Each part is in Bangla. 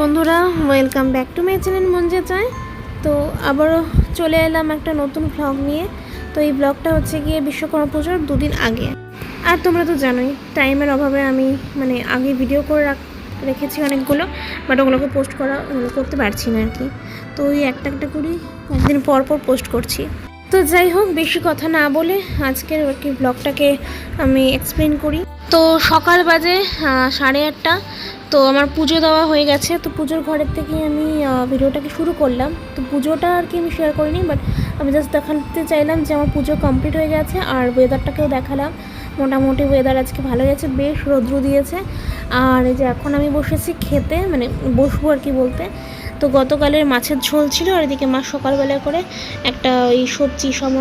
বন্ধুরা welcome back to my channel মঞ্জে চায়। তো আবারও চলে এলাম একটা নতুন ব্লগ নিয়ে। তো এই ব্লগটা হচ্ছে গিয়ে বিশ্বকর্মা পুজোর দুদিন আগে। আর তোমরা তো জানোই টাইমের অভাবে আমি মানে আগে ভিডিও করে রাখ রেখেছি অনেকগুলো বাট ওগুলোকে পোস্ট করা করতে পারছি না আর কি। তো ওই একটা একটা করেই একদিন পর পর পোস্ট করছি। তো যাই হোক, বেশি কথা না বলে আজকের আর কি ব্লগটাকে আমি এক্সপ্লেন করি। তো সকাল বাজে সাড়ে আটটা। তো আমার পুজো দেওয়া হয়ে গেছে। তো পুজোর ঘরের থেকে আমি ভিডিওটাকে শুরু করলাম। তো পুজোটা আর কি আমি শেয়ার করিনি বাট আমি জাস্ট দেখাতে চাইলাম যে আমার পুজো কমপ্লিট হয়ে গেছে আর ওয়েদারটাকেও দেখালাম। মোটামুটি ওয়েদার আজকে ভালো গেছে বেশ রৌদ্র দিয়েছে। আর এই যে এখন আমি বসেছি খেতে মানে বসবো আর কি বলতে। তো গতকালের মাছের ঝোল ছিল আর এদিকে মা সকালবেলা করে একটা ওই সবজি সব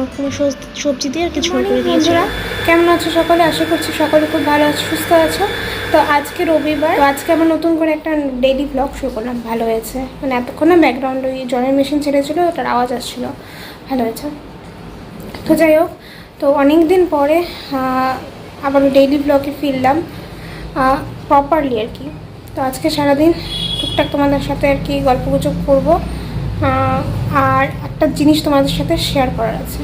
সবজি দিয়ে আর কি ঝোল করে বন্ধুরা। কেমন আছো সকলে? আশা করছি সকলে খুব ভালো আছো সুস্থ আছো। তো আজকে রবিবার তো আজকে আবার নতুন করে একটা ডেইলি ব্লগ শুরু করলাম। ভালো হয়েছে। মানে এতক্ষণ না ব্যাকগ্রাউন্ড ওই জলের মেশিন ছেড়েছিল ওটার আওয়াজ আসছিল। ভালো হয়েছে। তো যাই হোক তো অনেক দিন পরে আবার ডেইলি ব্লগে ফিরলাম প্রপারলি আর কি। তো আজকে সারাদিন টুকটাক তোমাদের সাথে আর কি গল্প গুজব করব আর একটা জিনিস তোমাদের সাথে শেয়ার করার আছে।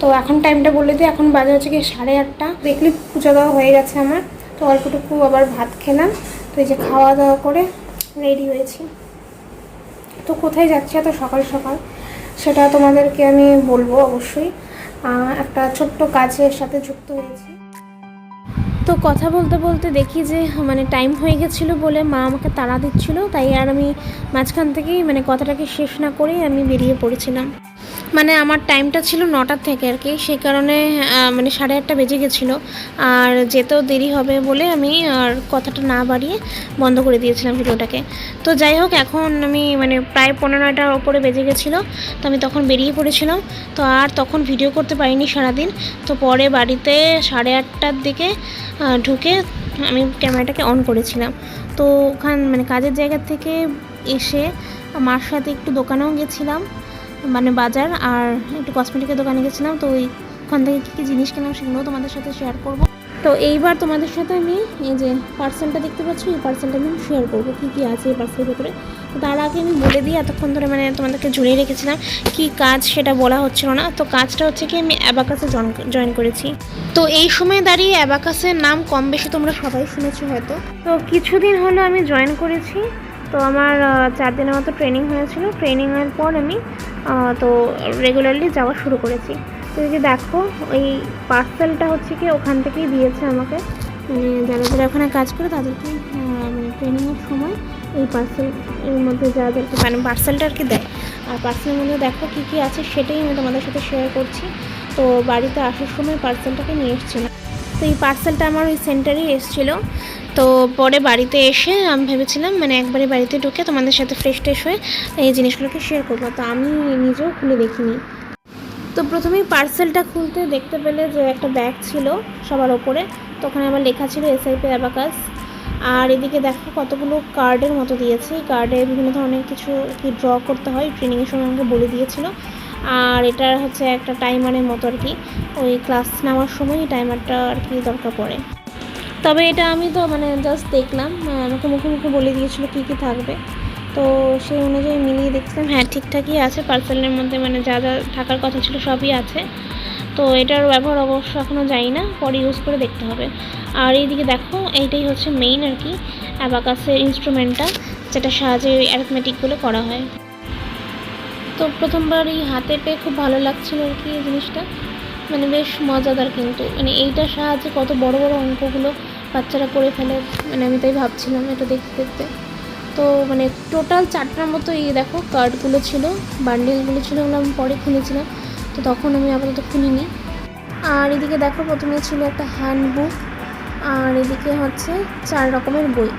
তো এখন টাইমটা বলে দিই, এখন বাজে হচ্ছে কি সাড়ে আটটা। দেখলি পুজো দেওয়া হয়ে গেছে আমার, তো অল্পটুকু আবার ভাত খেলাম। তো এই যে খাওয়া দাওয়া করে রেডি হয়েছি। তো কোথায় যাচ্ছি এত সকাল সকাল? সেটা তোমাদেরকে আমি বলব অবশ্যই। একটা ছোট্ট কাজের সাথে যুক্ত হয়েছি। তো কথা বলতে বলতে দেখি যে মানে টাইম হয়ে গেছিল বলে মা আমাকে তাড়া দিচ্ছিল, তাই আর আমি মাঝখান থেকেই মানে কথাটাকে শেষ না করেই আমি বেরিয়ে পড়েছিলাম। মানে আমার টাইমটা ছিল নটার থেকে আর কি। সেই কারণে মানে সাড়ে আটটা বেজে গেছিল। আর যেতেও দেরি হবে বলে আমি আর কথাটা না বাড়িয়ে বন্ধ করে দিয়েছিলাম ভিডিওটাকে। তো যাই হোক, এখন আমি মানে প্রায় পনেরো নয়টার ওপরে বেজে গেছিল। তো আমি তখন বেরিয়ে পড়েছিলাম। তো আর তখন ভিডিও করতে পারিনি সারাদিন। তো পরে বাড়িতে সাড়ে আটটার দিকে ঢুকে আমি ক্যামেরাটাকে অন করেছিলাম। তো ওখান মানে কাজের জায়গা থেকে এসে মার সাথে একটু দোকানেও গেছিলাম। মানে বাজার আর একটু কসমেটিকের দোকানে গেছিলাম, তো ওই ওখান থেকে কী কী জিনিস কিনলাম সেগুলোও তোমাদের সাথে শেয়ার করব। তো এইবার তোমাদের সাথে আমি এই যে পার্সেলটা দেখতে পাচ্ছ, এই পার্সেলটা আমি শেয়ার করব, কী কী আছে এই পার্সেলের ভেতরে। তো তার আগে আমি বলে দিই, এতক্ষণ ধরে মানে তোমাদেরকে ঝুলিয়ে রেখেছিলাম কি কাজ সেটা বলা হচ্ছিল না। তো কাজটা হচ্ছে কি, আমি অ্যাবাকাসে জয়েন করেছি। তো এই সময় দাঁড়িয়ে অ্যাবাকাসের নাম কম বেশি তোমরা সবাই শুনেছো হয়তো। তো কিছুদিন হলো আমি জয়েন করেছি। তো আমার চার দিনের মতো ট্রেনিং হয়েছিল। ট্রেনিংয়ের পর আমি তো রেগুলারলি যাওয়া শুরু করেছি। তো এই যে দেখো ওই পার্সেলটা হচ্ছে কি ওখান থেকেই দিয়েছে আমাকে। মানে যারা যারা ওখানে কাজ করে তাদেরকে মানে ট্রেনিংয়ের সময় এই পার্সেল এর মধ্যে যাদেরকে মানে পার্সেলটা আর কি দেয়। আর পার্সেলের মধ্যে দেখো কী কী আছে, সেটাই আমি তোমাদের সাথে শেয়ার করছি। তো বাড়িতে আসার সময় পার্সেলটাকে নিয়ে এসেছিলাম। তো এই পার্সেলটা আমার ওই সেন্টারেই এসেছিল। তো পরে বাড়িতে এসে আমি ভেবেছিলাম মানে একবারে বাড়িতে ঢুকে তোমাদের সাথে ফ্রেশ ট্রেশ হয়ে এই জিনিসগুলোকে শেয়ার করব। তো আমি নিজেও খুলে দেখিনি। তো প্রথমেই পার্সেলটা খুলতে দেখতে পেলে যে একটা ব্যাগ ছিল সবার ওপরে, তো ওখানে আমার লেখা ছিল এসআইপি অ্যাবাকাস আর এদিকে দেখো কতগুলো কার্ডের মতো দিয়েছে। কার্ডে বিভিন্ন ধরনের কিছু কি ড্র করতে হয় ট্রেনিংয়ের সময় আমাকে বলে দিয়েছিল। আর এটা হচ্ছে একটা টাইমারের মতো আর কি। ওই ক্লাস নেওয়ার সময় টাইমারটা আর কি দরকার পড়ে। তবে এটা আমি তো মানে জাস্ট দেখলাম আমাকে মুখে মুখে বলে দিয়েছিল কী কী থাকবে। তো সেই অনুযায়ী মিলিয়ে দেখছিলাম হ্যাঁ ঠিকঠাকই আছে পার্সেলের মধ্যে মানে যা যা থাকার কথা ছিল সবই আছে। তো এটার ব্যবহার অবশ্য এখনও যাই না, পরে ইউজ করে দেখতে হবে। আর এইদিকে দেখো, এইটাই হচ্ছে মেইন আর কি অ্যাবাকাসের ইনস্ট্রুমেন্টটা যেটা সাহায্যে অ্যারিথমেটিকগুলো করা হয়। তো প্রথমবার এই হাতে পেয়ে খুব ভালো লাগছিল আর কি এই জিনিসটা। মানে বেশ মজাদার কিন্তু। মানে এইটার সাহায্যে কত বড় বড় অঙ্কগুলো বাচ্চারা পড়ে ফেলে মানে আমি তাই ভাবছিলাম এটা দেখতে দেখতে। তো মানে টোটাল চারটার মতো এই দেখো কার্ডগুলো ছিল বান্ডেলগুলো ছিল ওগুলো আমি পরে খুলেছিলাম, তো তখন আমি আপাতত খুলিনি। আর এদিকে দেখো প্রথমে ছিল একটা হ্যান্ডবুক আর এদিকে হচ্ছে চার রকমের বই।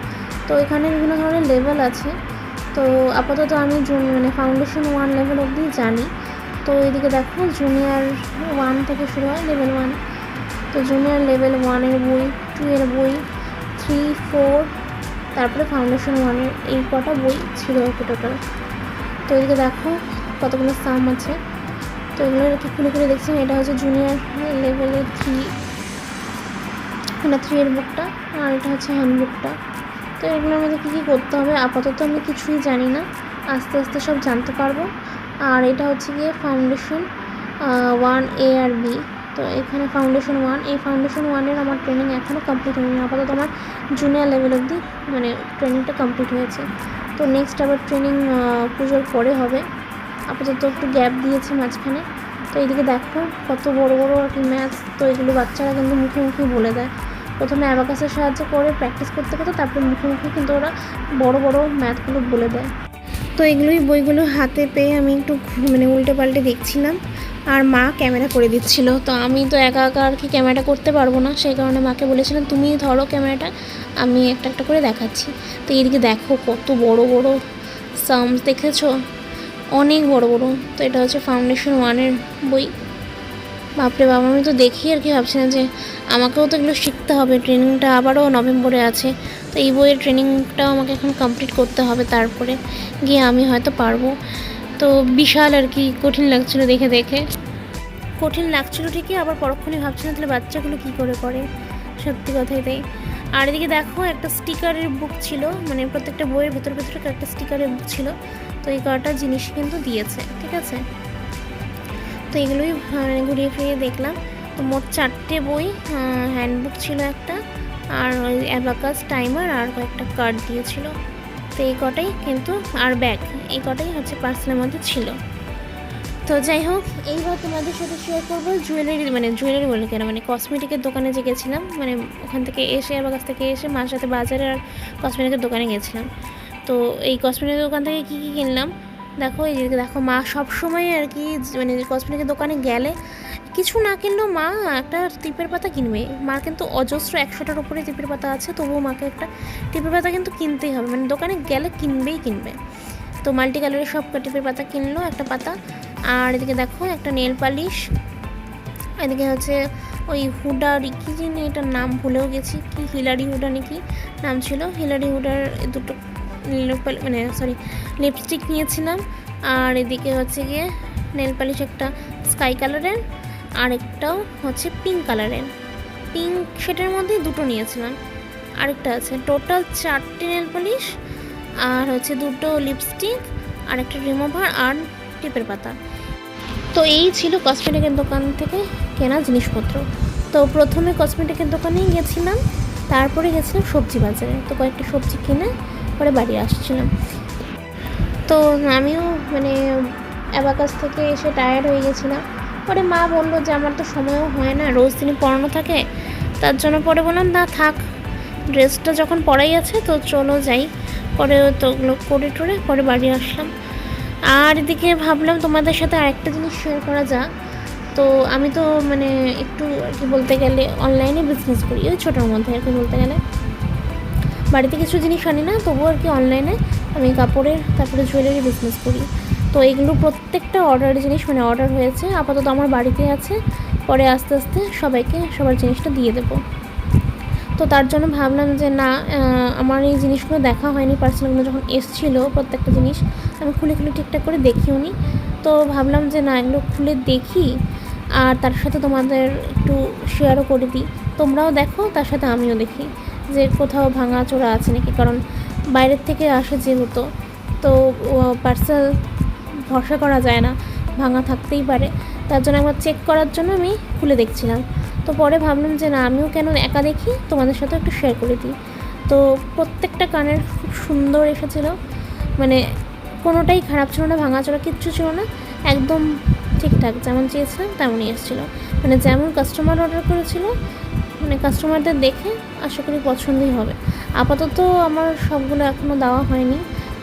তো এখানে বিভিন্ন ধরনের লেভেল আছে, তো আপাতত আমি মানে ফাউন্ডেশন ওয়ান লেভেল অবধি জানি। তো এদিকে দেখো জুনিয়র ওয়ান থেকে শুরু হয় লেভেল ওয়ান তো জুনিয়র লেভেল ওয়ানের বই টু এর বই থ্রি ফোর তারপরে ফাউন্ডেশন ওয়ানের এই কটা বই ছিল আর টোটাল তো এদিকে দেখো কতগুলো সাম আছে। তো এগুলো একটু খুলে খুলে দেখছি, এটা হচ্ছে জুনিয়র লেভেলের থ্রি মানে থ্রি এর বুকটা আর এটা হচ্ছে হ্যান্ড বুকটা তো এগুলোর মধ্যে কী কী করতে হবে, আপাতত আমি কিছুই জানি না, আস্তে আস্তে সব জানতে পারব। আর এটা হচ্ছে গিয়ে ফাউন্ডেশন ওয়ান এ আর বি তো এখানে ফাউন্ডেশন ওয়ান এই ফাউন্ডেশন ওয়ানের আমার ট্রেনিং এখনও কমপ্লিট হয়নি। আপাতত আমার জুনিয়র লেভেল অবধি মানে ট্রেনিংটা কমপ্লিট হয়েছে। তো নেক্সট আবার ট্রেনিং পুজোর পরে হবে। আপাতত একটু গ্যাপ দিয়েছে মাঝখানে। তো এইদিকে দেখো কত বড় বড় আর কি ম্যাথ তো এগুলো বাচ্চারা কিন্তু মুখে মুখে বলে দেয়। প্রথমে অ্যাবাকাসের সাহায্য করে প্র্যাকটিস করতে করতে তারপরে মুখে মুখে কিন্তু ওরা বড় বড় ম্যাথগুলো বলে দেয়। তো এগুলোই বইগুলো হাতে পেয়ে আমি একটু মানে উল্টে পাল্টে দেখছিলাম। আর মা ক্যামেরা করে দিচ্ছিল। তো আমি তো একা একা আর কি ক্যামেরাটা করতে পারব না, সেই কারণে মাকে বলেছিলাম, তুমি ধরো ক্যামেরাটা, আমি একটা একটা করে দেখাচ্ছি। তো এদিকে দেখো কত বড় বড় সামস দেখেছ? অনেক বড় বড়। তো এটা হচ্ছে ফাউন্ডেশন ওয়ানের বই। বাপরে বাবা আমি তো দেখি আর কি ভাবছি না যে আমাকেও তো এগুলো শিখতে হবে। ট্রেনিংটা আবারও নভেম্বরে আছে। তো এই বইয়ের ট্রেনিংটাও আমাকে এখন কমপ্লিট করতে হবে তারপরে। গিয়ে আমি হয়তো পারব। তো বিশাল আর কি কঠিন লাগছিল দেখে দেখে। কঠিন লাগছিল ঠিকই, আবার পরক্ষণে ভাবছিলাম তাহলে বাচ্চাগুলো কী করে করে? সত্যি কথাই তাই। আর এদিকে দেখো, একটা স্টিকারের বুক ছিল মানে প্রত্যেকটা বইয়ের ভেতর ভেতরে একটা স্টিকারের বুক ছিল। তো এই কটা জিনিস কিন্তু দিয়েছে, ঠিক আছে? তো এগুলোই মানে ঘুরিয়ে ফিরিয়ে দেখলাম। তো মোট চারটে বই হ্যান্ডবুক ছিল একটা, আর ওই অ্যাবাকাস টাইমার আর কয়েকটা কার্ড দিয়েছিল। তো এই কটাই কিন্তু, আর ব্যাগ এই কটাই হচ্ছে পার্সেলের মধ্যে ছিল। তো যাই হোক, এইবার তোমাদের সাথে শেয়ার করব জুয়েলারি মানে জুয়েলারি বলে কেন মানে কসমেটিকের দোকানে যে গেছিলাম মানে ওখান থেকে এসে, আমার কাছ থেকে এসে মার সাথে বাজারে আর কসমেটিকের দোকানে গেছিলাম। তো এই কসমেটিকের দোকান থেকে কী কী কিনলাম? দেখো, এই যে দেখো, মা সব সময় আর কি মানে কসমেটিকের দোকানে গেলে কিছু না কিনলেও মা একটা টিপের পাতা কিনবে। মার কিন্তু অজস্র একশোটার উপরে টিপের পাতা আছে, তবুও মাকে একটা টিপের পাতা কিন্তু কিনতেই হবে। মানে দোকানে গেলে কিনবেই কিনবে। তো মাল্টি কালারের সব টিপের পাতা কিনলো, একটা পাতা। আর এদিকে দেখো একটা নেল পালিশ, এদিকে হচ্ছে ওই হুডার কি জানি এটার নাম ভুলেও গেছি, কি হিলারি হুডা নাকি নাম ছিল, হিলারি হুডার দুটো মানে সরি লিপস্টিক নিয়েছিলাম, আর এদিকে হচ্ছে গিয়ে নেল পালিশ একটা স্কাই কালারের আর একটাও হচ্ছে পিঙ্ক কালারের পিঙ্ক শেডের মধ্যে দুটো নিয়েছিলাম, আরেকটা আছে টোটাল চারটে নেল পালিশ, আর হচ্ছে দুটো লিপস্টিক আর একটা রিমুভার আর টিপের পাতা। তো এই ছিল কসমেটিকের দোকান থেকে কেনা জিনিসপত্র। তো প্রথমে কসমেটিকের দোকানেই গেছিলাম, তারপরে গেছিলাম সবজি বাজারে। তো কয়েকটা সবজি কিনে পরে বাড়ি আসছিলাম। তো আমিও মানে অ্যাবাকাস থেকে এসে টায়ার্ড হয়ে গেছিলাম। পরে মা বলল যে, আমার তো সময়ও হয় না, রোজ দিনই পড়ানো থাকে। তার জন্য পরে বললাম, না, থাক। ড্রেসটা যখন পরাই আছে, তো চলো যাই। পরে তো ওগুলো করে টোরে পরে বাড়ি আসলাম। আর এদিকে ভাবলাম তোমাদের সাথে আরেকটা জিনিস শেয়ার করা যাক। তো আমি তো মানে একটু কি বলতে গেলে অনলাইনে বিজনেস করি, ওই ছোটোর মধ্যে আর কি বলতে গেলে। বাড়িতে কিছু জিনিস আনি না, তবুও আর কি অনলাইনে আমি কাপড়ের, তারপরে জুয়েলারি বিজনেস করি। তো এগুলো প্রত্যেকটা অর্ডার জিনিস মানে অর্ডার হয়েছে, আপাতত আমার বাড়িতে আছে, পরে আস্তে আস্তে সবাইকে সবার জিনিসটা দিয়ে দেবো। তো তার জন্য ভাবলাম যে না আমার এই জিনিসগুলো দেখা হয়নি পার্সেলগুলো যখন এসছিলো প্রত্যেকটা জিনিস আমি খুলে খুলে ঠিকঠাক করে দেখিও নি। তো ভাবলাম যে না, এগুলো খুলে দেখি আর তার সাথে তোমাদের একটু শেয়ারও করে দিই। তোমরাও দেখো, তার সাথে আমিও দেখি যে কোথাও ভাঙা চোরা আছে নাকি? কারণ বাইরের থেকে আসে যেহেতু, তো পার্সেল ভরসা করা যায় না, ভাঙা থাকতেই পারে। তার জন্য একবার চেক করার জন্য আমি খুলে দেখছিলাম। তো পরে ভাবলাম যে না, আমিও কেন একা দেখি? তোমাদের সাথে একটু শেয়ার করে দিই। তো প্রত্যেকটা কানের খুব সুন্দর এসেছিল। মানে কোনোটাই খারাপ ছিল না ভাঙা ভাঙাচোরা কিচ্ছু ছিল না, একদম ঠিকঠাক, যেমন চেয়েছিলাম তেমনই এসেছিল। মানে যেমন কাস্টমার অর্ডার করেছিল মানে কাস্টমারদের দেখে আশা করি পছন্দই হবে। আপাতত আমার সবগুলো এখনও দেওয়া হয়নি,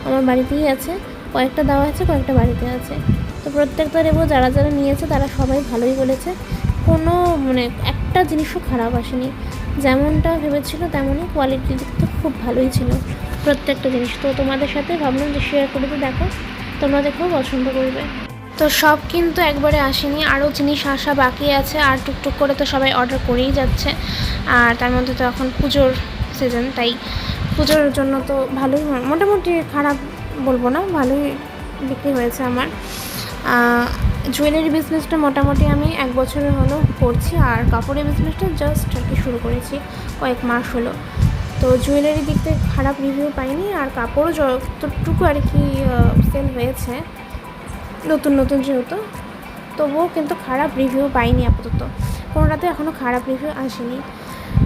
আমার বাড়িতেই আছে, কয়েকটা দেওয়া আছে, কয়েকটা বাড়িতে আছে। তো প্রত্যেকটা রেবো যারা যারা নিয়েছে তারা সবাই ভালোই বলেছে। কোনো মানে একটা জিনিসও খারাপ আসেনি, যেমনটা ভেবেছিল তেমনই কোয়ালিটির থেকে খুব ভালোই ছিল। প্রত্যেকটা জিনিস। তো তোমাদের সাথে ভাবলাম যে শেয়ার করে তো দেখো, তোমরা দেখেও পছন্দ করবে। তো সব কিন্তু একবারে আসেনি, আরও জিনিস আসা বাকি আছে, আর টুকটুক করে তো সবাই অর্ডার করেই যাচ্ছে। আর তার মধ্যে তো এখন পুজোর সিজন তাই পুজোর জন্য তো ভালোই। মোটামুটি খারাপ বলব না, ভালোই বিক্রি হয়েছে আমার। জুয়েলারি বিজনেসটা মোটামুটি আমি এক বছরের হলো করছি, আর কাপড়ের বিজনেসটা জাস্ট আর কি শুরু করেছি কয়েক মাস হলো। তো জুয়েলারি দিক থেকে খারাপ রিভিউ পাইনি আর কাপড়ও যতটুকু আর কি সেল হয়েছে, নতুন নতুন যেহেতু, তবুও কিন্তু খারাপ রিভিউ পাইনি আপাতত। কোনোটাতে এখনও খারাপ রিভিউ আসেনি।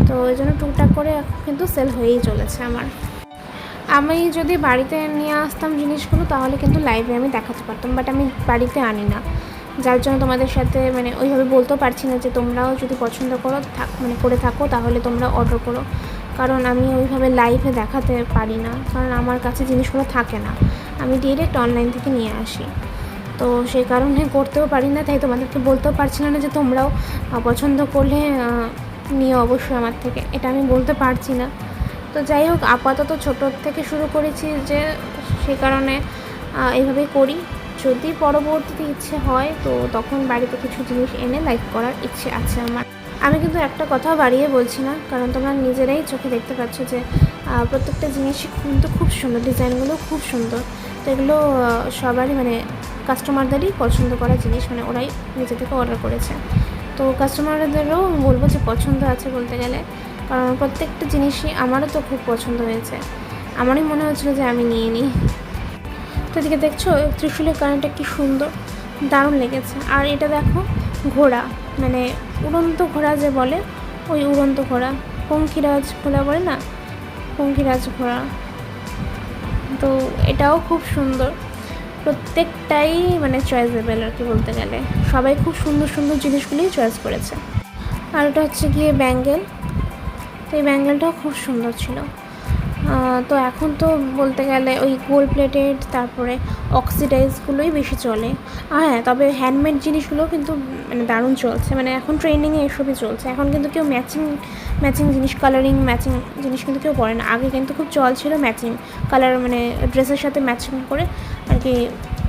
তো ওই জন্য টুকটাক করে কিন্তু সেল হয়েই চলেছে আমার। আমি যদি বাড়িতে নিয়ে আসতাম জিনিসগুলো, তাহলে কিন্তু লাইভে আমি দেখাতে পারতাম বাট আমি বাড়িতে আনি না। যার জন্য তোমাদের সাথে মানে ওইভাবে বলতেও পারছি না যে তোমরাও যদি পছন্দ করো, থাক মানে করে থাকো, তাহলে তোমরা অর্ডার করো। কারণ আমি ওইভাবে লাইভে দেখাতে পারি না। কারণ আমার কাছে জিনিসগুলো থাকে না। আমি ডিরেক্ট অনলাইন থেকে নিয়ে আসি। তো সেই কারণে করতেও পারি না। তাই তোমাদেরকে বলতেও পারছি না যে তোমরাও পছন্দ করলে নিও অবশ্যই আমার থেকে। এটা আমি বলতে পারছি না। তো যাই হোক আপাতত ছোটোর থেকে শুরু করেছি যে সে কারণে আহ, এইভাবেই করি। যদি পরবর্তীতে ইচ্ছে হয় তো তখন বাড়িতে কিছু জিনিস এনে লাইভ করার ইচ্ছে আছে আমার। আমি কিন্তু একটা কথা বাড়িয়ে বলছি না, কারণ তোমরা নিজেরাই চোখে দেখতে পাচ্ছ যে প্রত্যেকটা জিনিসই কিন্তু খুব সুন্দর, ডিজাইনগুলো খুব সুন্দর। তো এগুলো সবারই মানে কাস্টমারদেরই পছন্দ করা জিনিস মানে ওরাই নিজে থেকে অর্ডার করেছে। তো কাস্টমারদেরও বলব যে পছন্দ আছে বলতে গেলে, কারণ প্রত্যেকটা জিনিসই আমারও তো খুব পছন্দ হয়েছে। আমারই মনে হচ্ছিল যে আমি নিয়ে নিই। তো এদিকে দেখছ, ত্রিশুলের কারেন্টটা কি সুন্দর, দারুণ লেগেছে। আর এটা দেখো, ঘোড়া মানে উড়ন্ত ঘোড়া যে বলে, ওই উড়ন্ত ঘোড়া। পঙ্খিরাজ ঘোড়া বলে না? পঙ্খিরাজ ঘোড়া। তো এটাও খুব সুন্দর। প্রত্যেকটাই মানে চয়েসেবেল আর কি বলতে গেলে। সবাই খুব সুন্দর সুন্দর জিনিসগুলি চয়েস করেছে। আর ওটা হচ্ছে গিয়ে ব্যাঙ্গেল তো এই ব্যাঙ্গেলটাও খুব সুন্দর ছিল। তো এখন তো বলতে গেলে ওই গোল্ড প্লেটেড তারপরে অক্সিডাইজগুলোই বেশি চলে। আর হ্যাঁ তবে হ্যান্ডমেড জিনিসগুলো কিন্তু মানে দারুণ চলছে। মানে এখন ট্রেন্ডিংয়ে এসবই চলছে। এখন কিন্তু কেউ ম্যাচিং ম্যাচিং জিনিস কালারিং ম্যাচিং জিনিস কিন্তু কেউ পরে না। আগে কিন্তু খুব চল ছিল ম্যাচিং কালার মানে ড্রেসের সাথে ম্যাচিং করে আর কি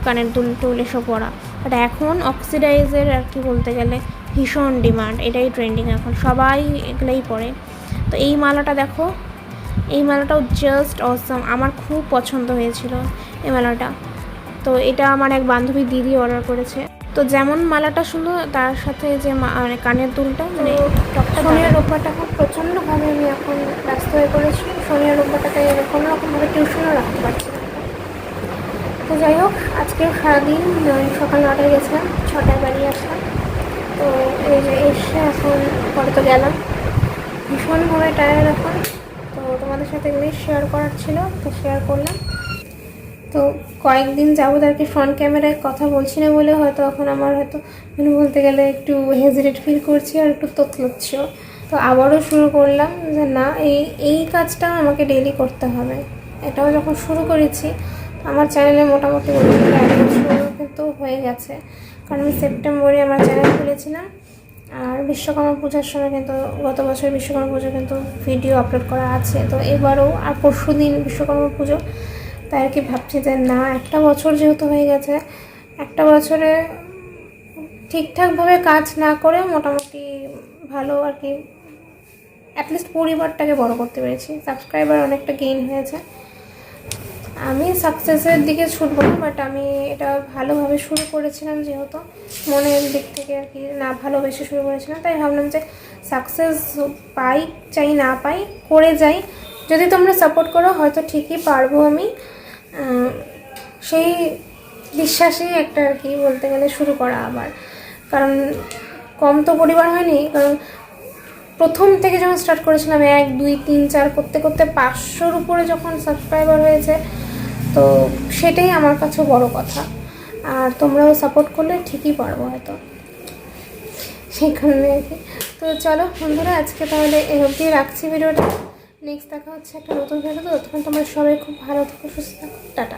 কানের দুল টুল এসব পরা। বাট এখন অক্সিডাইজের আর কি বলতে গেলে ভীষণ ডিমান্ড এটাই ট্রেন্ডিং এখন। সবাই এগুলোই পরে। তো এই মালাটা দেখো এই মালাটাও জাস্ট অসম আমার খুব পছন্দ হয়েছিল এই মালাটা। তো এটা আমার এক বান্ধবী দিদি অর্ডার করেছে। তো যেমন মালাটা শুধু তার সাথে যে মানে কানের দুলটা মানে আর রোববারটা খুব প্রচণ্ডভাবে আমি এখন ব্যস্ত হয়ে পড়েছি। আর রোববারটাকে কোনো রকমভাবে টিউশনও রাখতে পারছি না। তো যাই হোক আজকেও সারাদিন সকাল নটায় গেছিলাম ছটায় বাড়ি আসলাম। তো এই যে এসে এখন পরে তো গেলাম। ভীষণভাবে টায়ার্ড এখন। সাথে এগুলোই শেয়ার করার ছিল, তো শেয়ার করলাম। তো কয়েকদিন যাবত আর কি ফ্রন্ট ক্যামেরায় কথা বলছি না বলে হয়তো এখন আমার হয়তো মানে বলতে গেলে একটু হেজিটেট ফিল করছি আর একটু তোতলাচ্ছিও তো আবারও শুরু করলাম যে না, এই এই কাজটা আমাকে ডেইলি করতে হবে। এটাও যখন শুরু করেছি, আমার চ্যানেলে মোটামুটি বলতে কিন্তু হয়ে গেছে। কারণ আমি সেপ্টেম্বরে আমার চ্যানেল খুলেছিলাম। আর বিশ্বকর্মা পূজার সময় কিন্তু গত বছর বিশ্বকর্মা পুজো কিন্তু ভিডিও আপলোড করা আছে। তো এবারও আর পরশু দিন বিশ্বকর্মা পুজো। তাই আর কি ভাবছি যে না, একটা বছর যেহেতু হয়ে গেছে, একটা বছরে ঠিকঠাকভাবে কাজ না করে মোটামুটি ভালো আর কি অ্যাটলিস্ট পরিবারটাকে বড় করতে পেরেছি। সাবস্ক্রাইবার অনেকটা গেইন হয়েছে। আমি সাকসেসের দিকে ছুটবো না বাট আমি এটা ভালোভাবে শুরু করেছিলাম যেহেতু। মনের দিক থেকে আর কি না ভালোবেসে শুরু করেছিলাম, তাই ভাবলাম যে সাকসেস পাই চাই, না পাই, করে যাই। যদি তোমরা সাপোর্ট করো, হয়তো ঠিকই পারব আমি। সেই বিশ্বাসেই একটা আর কি বলতে গেলে শুরু করা আবার। কারণ কম তো পরিবার হয়নি, কারণ প্রথম থেকে যখন স্টার্ট করেছিলাম, এক, দুই, তিন, চার, করতে করতে পাঁচশোর উপরে যখন সাবস্ক্রাইবার হয়েছে তো সেটাই আমার কাছে বড় কথা। আর তোমরাও সাপোর্ট করলে ঠিকই পারব হয়তো। সেই কারণে আর কি। তো চলো বন্ধুরা, আজকে তাহলে এ অবধি রাখছি ভিডিওটা। নেক্সট দেখা হচ্ছে একটা নতুন ভিডিও তো। তখন তোমরা সবাই খুব ভালো থাকো, সুস্থ থাকো। টাটা।